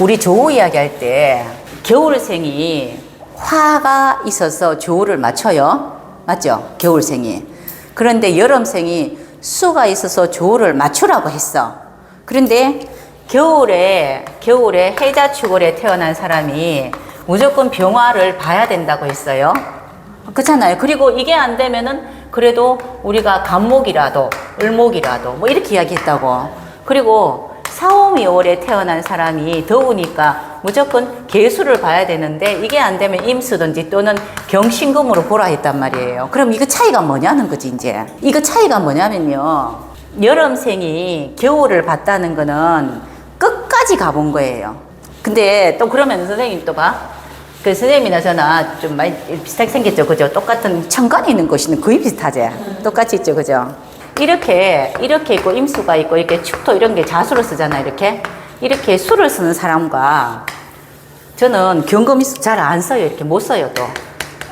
우리 조우 이야기 할 때 겨울생이 화가 있어서 조우를 맞춰요. 맞죠? 겨울생이. 그런데 여름생이 수가 있어서 조우를 맞추라고 했어. 그런데 겨울에 겨울에 해자축월에 태어난 사람이 무조건 병화를 봐야 된다고 했어요. 그렇잖아요. 그리고 이게 안 되면은 그래도 우리가 간목이라도 을목이라도 뭐 이렇게 이야기했다고. 그리고 사오미 5월에 태어난 사람이 더우니까 무조건 개수를 봐야 되는데 이게 안 되면 임수든지 또는 경신금으로 보라 했단 말이에요. 그럼 이거 차이가 뭐냐는 거지 이제. 이거 차이가 뭐냐면요. 여름생이 겨울을 봤다는 거는 끝까지 가본 거예요. 근데 또 그러면 선생님 또 봐. 그 선생님이나 저나 좀 많이 비슷하게 생겼죠. 그죠? 똑같은 천간에 있는 것이는 거의 비슷하지? 똑같이 있죠. 그죠? 이렇게, 이렇게 있고 임수가 있고 이렇게 축토 이런 게 자수를 쓰잖아. 이렇게. 이렇게 수를 쓰는 사람과 저는 경금이수 잘 안 써요. 이렇게 못 써요. 또.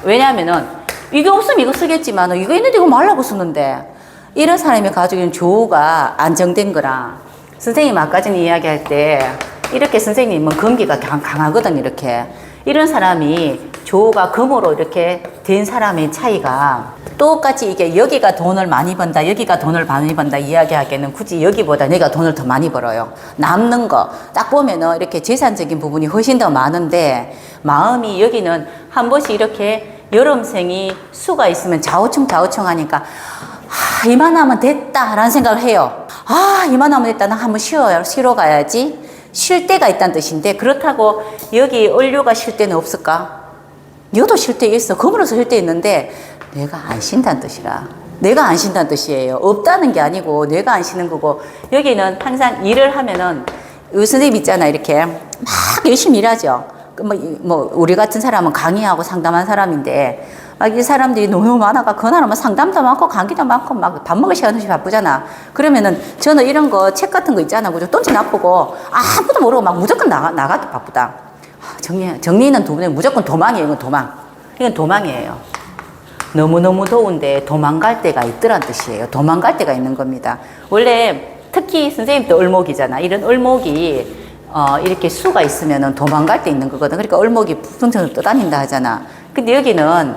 왜냐하면은 이게 없으면 이거 쓰겠지만 이거 있는데 이거 말라고 쓰는데 이런 사람이 가지고 있는 조우가 안정된 거랑 선생님 아까 전에 이야기할 때 이렇게 선생님은 금기가 강, 강하거든 이렇게 이런 사람이 조우가 금으로 이렇게 된 사람의 차이가 똑같이 이게 여기가 돈을 많이 번다 여기가 돈을 많이 번다 이야기하기에는 굳이 여기보다 내가 돈을 더 많이 벌어요 남는 거 딱 보면은 이렇게 재산적인 부분이 훨씬 더 많은데 마음이 여기는 한 번씩 이렇게 여름생이 수가 있으면 좌우충 좌우충 하니까 아, 이만하면 됐다라는 생각을 해요. 아, 이만하면 됐다. 나 한번 쉬어요. 쉬러 가야지. 쉴 때가 있다는 뜻인데, 그렇다고 여기 원료가 쉴 때는 없을까? 여도 쉴 때 있어. 검으로서 쉴 때 있는데, 내가 안 쉰다는 뜻이라. 내가 안 쉰다는 뜻이에요. 없다는 게 아니고, 내가 안 쉬는 거고, 여기는 항상 일을 하면은, 의 선생님 있잖아. 이렇게 막 열심히 일하죠. 그 뭐, 이- 뭐, 우리 같은 사람은 강의하고 상담한 사람인데, 막 이 사람들이 너무 많아가 막 상담도 많고 강의도 많고 막 밥 먹을 시간 없이 바쁘잖아. 그러면은 저는 이런 거 책 같은 거 있잖아. 그죠? 돈지 나쁘고 아무도 모르고 막 무조건 나가, 나가도 바쁘다. 아, 정리, 정리는 두 분에 무조건 도망이에요. 이건 도망. 이건 도망이에요. 너무너무 더운데 도망갈 때가 있더란 뜻이에요. 도망갈 때가 있는 겁니다. 원래 특히 선생님도 을목이잖아. 이런 을목이 어, 이렇게 수가 있으면은 도망갈 때 있는 거거든. 그러니까 을목이 풍선을 떠다닌다 하잖아. 근데 여기는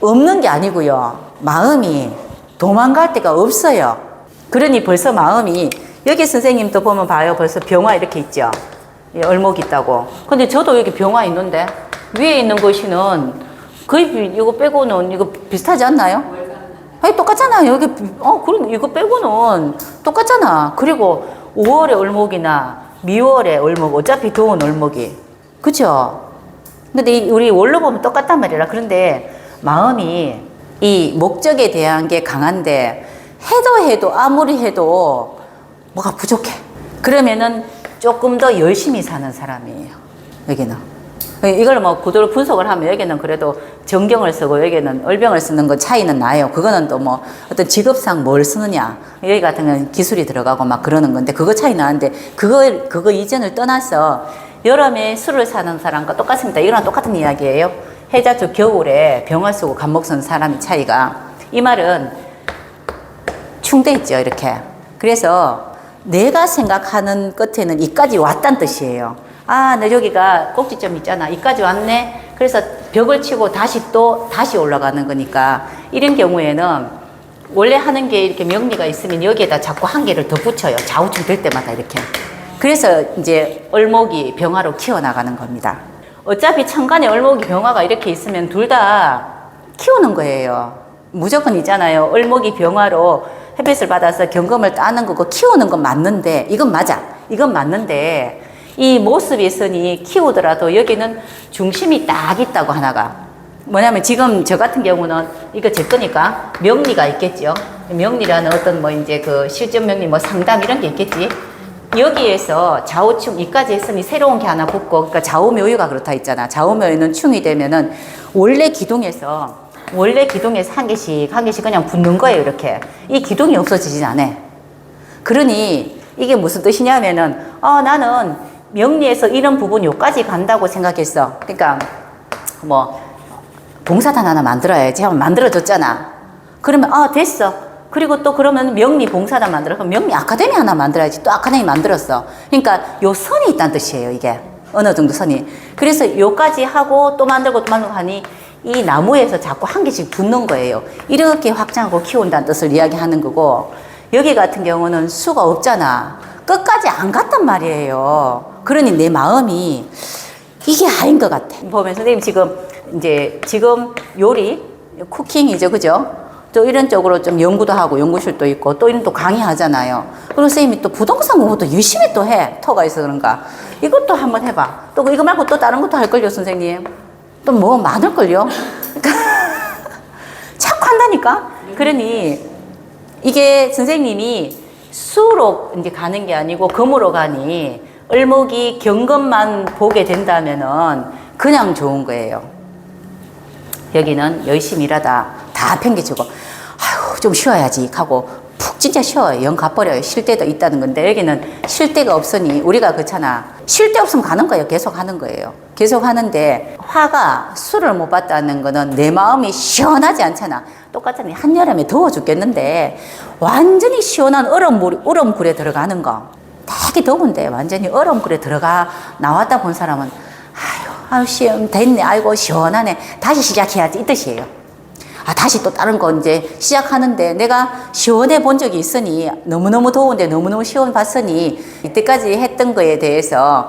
없는 게 아니고요. 마음이 도망갈 데가 없어요. 그러니 벌써 마음이 여기 선생님도 보면 봐요. 벌써 병화 이렇게 있죠. 이 얼목 있다고. 근데 저도 여기 병화 있는데 위에 있는 것이는 거의 비- 이거 빼고는 이거 비슷하지 않나요? 아니 똑같잖아. 여기 비- 어 그럼 이거 빼고는 똑같잖아. 그리고 5월의 얼목이나 미월의 얼목 어차피 더운 얼목이 그죠? 근데 이- 우리 원로 보면 똑같단 말이라. 그런데 마음이 이 목적에 대한 게 강한데 해도 해도 아무리 해도 뭐가 부족해. 그러면은 조금 더 열심히 사는 사람이에요. 여기는. 이걸 뭐 구도를 분석을 하면 여기는 그래도 정경을 쓰고 여기는 얼병을 쓰는 거 차이는 나요. 그거는 또 뭐 어떤 직업상 뭘 쓰느냐. 여기 같은 경우는 기술이 들어가고 막 그러는 건데 그거 차이 나는데 그거, 그거 이전을 떠나서 여름에 술을 사는 사람과 똑같습니다. 이거랑 똑같은 이야기예요. 해자주 겨울에 병을 쓰고 감목 쓰는 사람의 차이가. 이 말은 충돼 있죠, 이렇게. 그래서 내가 생각하는 끝에는 이까지 왔단 뜻이에요. 아, 내 여기가 꼭지점 있잖아. 이까지 왔네. 그래서 벽을 치고 다시 또 다시 올라가는 거니까 이런 경우에는 원래 하는 게 이렇게 명리가 있으면 여기에다 자꾸 한 개를 더 붙여요. 좌우측 될 때마다 이렇게. 그래서 이제 얼목이 병화로 키워나가는 겁니다. 어차피 천간에 얼목이 병화가 이렇게 있으면 둘 다 키우는 거예요. 무조건 있잖아요. 얼목이 병화로 햇빛을 받아서 경금을 따는 거고 키우는 건 맞는데 이건 맞아. 이건 맞는데 이 모습이 있으니 키우더라도 여기는 중심이 딱 있다고 하나가 뭐냐면 지금 저 같은 경우는 이거 제 거니까 명리가 있겠죠. 명리라는 어떤 뭐 이제 그 실전 명리 뭐 상담 이런 게 있겠지. 여기에서 좌우충 이까지 했으니 새로운 게 하나 붙고 그러니까 좌우묘유가 그렇다 했잖아. 좌우묘유는 충이 되면은 원래 기둥에서 원래 기둥에서 한 개씩 한 개씩 그냥 붙는 거예요 이렇게 이 기둥이 없어지진 않아. 그러니 이게 무슨 뜻이냐면은 어 나는 명리에서 이런 부분 요까지 간다고 생각했어. 그러니까 뭐 봉사단 하나 만들어야지 하면 만들어줬잖아. 그러면 아 됐어. 그리고 또 그러면 명리 봉사단 만들어. 그럼 명리 아카데미 하나 만들어야지. 또 아카데미 만들었어. 그러니까 요 선이 있다는 뜻이에요, 이게. 어느 정도 선이. 그래서 요까지 하고 또 만들고 또 만들고 하니 이 나무에서 자꾸 한 개씩 붙는 거예요. 이렇게 확장하고 키운다는 뜻을 이야기하는 거고 여기 같은 경우는 수가 없잖아. 끝까지 안 갔단 말이에요. 그러니 내 마음이 이게 아닌 것 같아. 보면 선생님 지금 이제 지금 요리, 쿠킹이죠, 그죠? 또 이런 쪽으로 좀 연구도 하고 연구실도 있고 또 이런 또 강의하잖아요. 그리고 선생님이 또 부동산 공부도 열심히 또 해. 터가 있어 그런가. 이것도 한번 해봐. 또 이거 말고 또 다른 것도 할걸요, 선생님. 또 뭐 많을걸요. 자꾸 한다니까. 그러니 이게 선생님이 수로 이제 가는 게 아니고 금으로 가니 을목이 경금만 보게 된다면은 그냥 좋은 거예요. 여기는 열심히 일하다 다 팽개치고 아휴 좀 쉬어야지 하고 푹 진짜 쉬어요. 영 가버려요. 쉴 때도 있다는 건데 여기는 쉴 데가 없으니 우리가 그렇잖아. 쉴 데 없으면 가는 거예요. 계속 하는 거예요. 계속 하는데 화가 술을 못 봤다는 거는 내 마음이 시원하지 않잖아. 똑같잖아. 한여름에 더워 죽겠는데 완전히 시원한 얼음물, 얼음굴에 들어가는 거. 되게 더운데 완전히 얼음굴에 들어가 나왔다 본 사람은 아유, 아유, 시원, 됐네. 아이고, 시원하네. 다시 시작해야지. 이 뜻이에요. 아, 다시 또 다른 거 이제 시작하는데 내가 시원해 본 적이 있으니 너무너무 더운데 너무너무 시원 봤으니 이때까지 했던 거에 대해서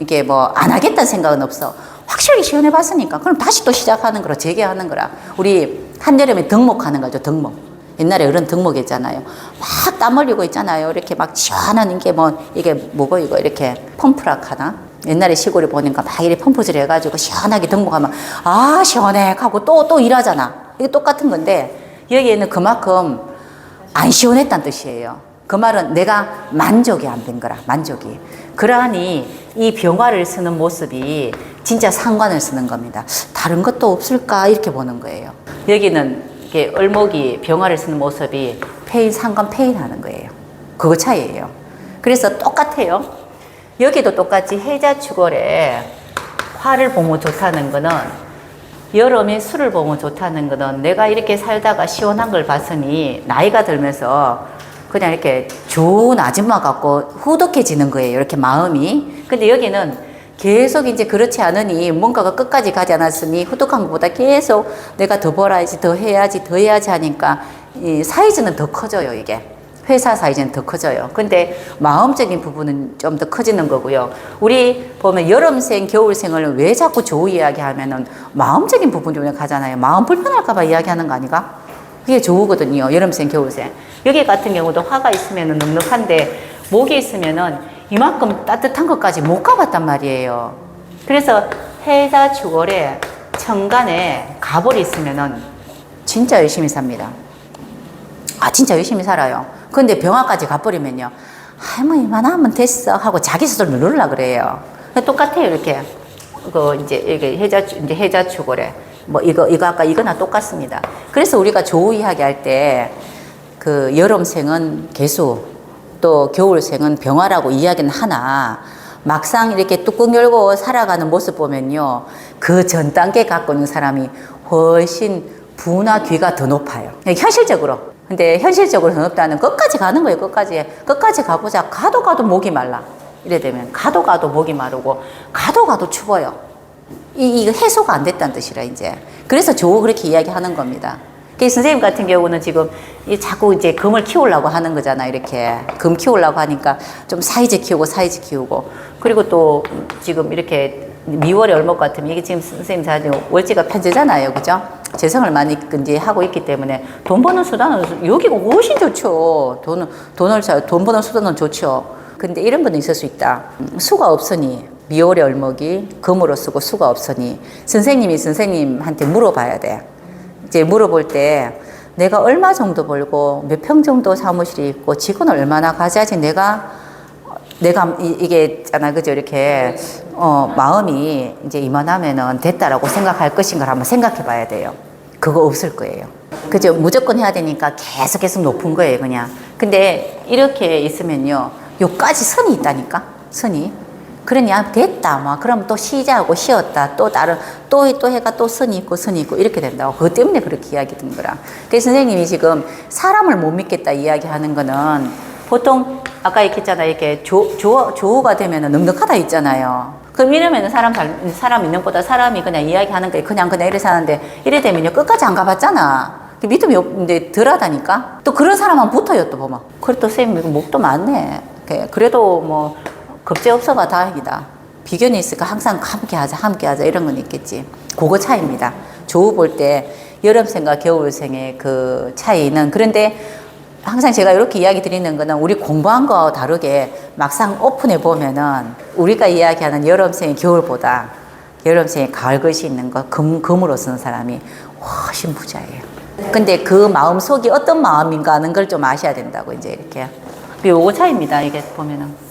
이게 뭐 안 하겠다는 생각은 없어. 확실히 시원해 봤으니까. 그럼 다시 또 시작하는 거라, 재개하는 거라. 우리 한여름에 덕목하는 거죠, 덕목. 옛날에 어른 덕목 했잖아요. 막 땀 흘리고 있잖아요. 이렇게 막 시원한 게 뭐, 이게 뭐고 이거 이렇게 펌프락 하나? 옛날에 시골에 보니까 막 이렇게 펌프질 해가지고 시원하게 덕목하면 아, 시원해. 하고 또, 또 일하잖아. 이게 똑같은 건데 여기에는 그만큼 안 시원했다는 뜻이에요. 그 말은 내가 만족이 안 된 거라, 만족이. 그러하니 이 병화를 쓰는 모습이 진짜 상관을 쓰는 겁니다. 다른 것도 없을까? 이렇게 보는 거예요. 여기는 이게 을목이 병화를 쓰는 모습이 페인, 상관, 페인 하는 거예요. 그거 차이예요. 그래서 똑같아요. 여기도 똑같이 해자 축월에 화를 보면 좋다는 거는 여름에 술을 보면 좋다는 거는 내가 이렇게 살다가 시원한 걸 봤으니 나이가 들면서 그냥 이렇게 좋은 아줌마 같고 후덕해지는 거예요. 이렇게 마음이. 근데 여기는 계속 이제 그렇지 않으니 뭔가가 끝까지 가지 않았으니 후덕한 것보다 계속 내가 더 벌어야지, 더 해야지, 더 해야지 하니까 이 사이즈는 더 커져요, 이게. 회사 사이즈는 더 커져요. 근데 마음적인 부분은 좀 더 커지는 거고요. 우리 보면 여름생, 겨울생을 왜 자꾸 조우 이야기 하면은 마음적인 부분 중에 가잖아요. 마음 불편할까봐 이야기하는 거 아니가? 그게 조우거든요. 여름생, 겨울생. 여기 같은 경우도 화가 있으면은 넉넉한데 목이 있으면은 이만큼 따뜻한 것까지 못 가봤단 말이에요. 그래서 해자 주월에 천간에 갑을 있으면은 진짜 열심히 삽니다. 아 진짜 열심히 살아요. 근데 병화까지 가버리면요. 할머니 이만하면 됐어 하고 자기 스스로 누르려 그래요. 똑같아요 이렇게. 그 이제 이게 해자 이제 해자 축월에 뭐 이거 이거 아까 이거나 똑같습니다. 그래서 우리가 조우이하게 할 때 그 여름생은 개수 또 겨울생은 병화라고 이야기는 하나 막상 이렇게 뚜껑 열고 살아가는 모습 보면요 그 전 단계 갖고 있는 사람이 훨씬 부나 귀가 더 높아요. 현실적으로. 근데 현실적으로 더 높다는 끝까지 가는 거예요. 끝까지 끝까지 가보자. 가도 가도 목이 말라. 이래 되면 가도 가도 목이 마르고 가도 가도 추워요. 이 이거 해소가 안 됐다는 뜻이라 이제. 그래서 조 그렇게 이야기하는 겁니다. 그 선생님 같은 경우는 지금 이 자꾸 이제 금을 키우려고 하는 거잖아 이렇게 금 키우려고 하니까 좀 사이즈 키우고 사이즈 키우고 그리고 또 지금 이렇게 미월에 얼마 같으면 이게 지금 선생님 자 월지가 편제잖아요 그죠 재성을 많이 이제 하고 있기 때문에 돈 버는 수단은 여기가 훨씬 좋죠. 돈을 자- 돈 버는 수단은 좋죠. 근데 이런 분은 있을 수 있다. 음, 수가 없으니 미월의 얼목이 금으로 쓰고 수가 없으니 선생님이 선생님한테 물어봐야 돼. 이제 물어볼 때 내가 얼마 정도 벌고 몇 평 정도 사무실이 있고 직원을 얼마나 가져야지 내가 내가 이- 이게 있잖아. 그죠? 이렇게. 어 마음이 이제 이만하면은 됐다라고 생각할 것인가를 한번 생각해 봐야 돼요 그거 없을 거예요. 그죠? 무조건 해야 되니까 계속 계속 높은 거예요 그냥. 근데 이렇게 있으면요 요까지 선이 있다니까? 선이. 그러니 아 됐다 막 그럼 또 쉬자고 쉬었다. 또 다른 또 또 해가 또 선이 있고 선이 있고 이렇게 된다고. 그것 때문에 그렇게 이야기 든 거라. 그래서 선생님이 지금 사람을 못 믿겠다 이야기 하는 거는 보통 아까 있잖아 이렇게 조, 조, 조우가 되면은 넉넉하다 있잖아요. 그럼 이러면은 사람 발- 사람 있는 것보다 사람이 그냥 이야기하는 게 그냥 그냥 이래 사는데 이래 되면요 끝까지 안 가봤잖아. 그 믿음이 없는데 덜하다니까. 또 그런 사람만 붙어요 또 보면. 그래 또 쌤 이거 목도 많네. 그래도 뭐 겁제 없어가 다행이다. 비견이 있으니까 항상 함께 하자, 함께 하자 이런 건 있겠지. 그거 차이입니다. 조우 볼 때 여름생과 겨울생의 그 차이는 그런데 항상 제가 이렇게 이야기 드리는 거는 우리 공부한 거와 다르게 막상 오픈해 보면은 우리가 이야기하는 여름생이 겨울보다 여름생이 가을 것이 있는 거 금, 금으로 쓰는 사람이 훨씬 부자예요. 근데 그 마음 속이 어떤 마음인가 하는 걸 좀 아셔야 된다고 이제 이렇게. 요거 차이입니다. 이게 보면은.